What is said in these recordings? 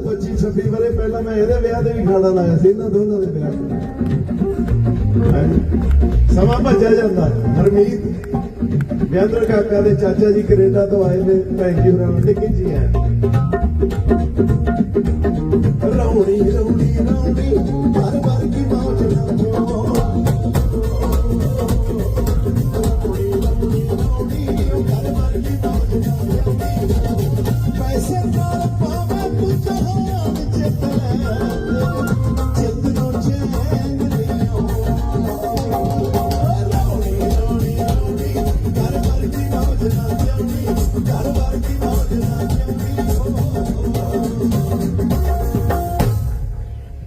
ਤੋਂ 25 26 ਪਹਿਲਾਂ ਮੈਂ ਇਹਦੇ ਵਿਆਹ ਤੇ ਵੀ ਖਾਣਾ ਲਾਇਆ ਸੀ, ਇਹਨਾਂ ਦੋਨਾਂ ਦੇ ਵਿਆਹ ਸਮਾਂ ਭੱਜਿਆ ਜਾਂਦਾ। ਹਰਮੀਤ, ਵਿਆਦਰ ਕਾਕਾ ਦੇ ਚਾਚਾ ਜੀ ਕੈਨੇਡਾ ਤੋਂ ਆਏ ਨੇ ਥੈਂਕ ਯੂ ਰਾਮ ਨਿੱਕੀ ਜੀ ਆ ਰੌਣੀ ਰੌਣੀ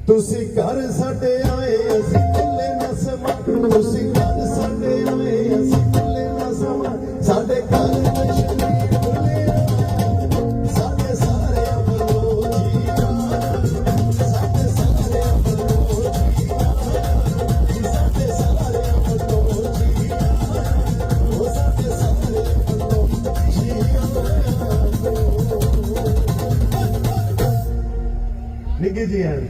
ਤੁਸੀਂ ਘਰ ਸਾਡੇ ਆਏ ਅਸੀਂ Gideon.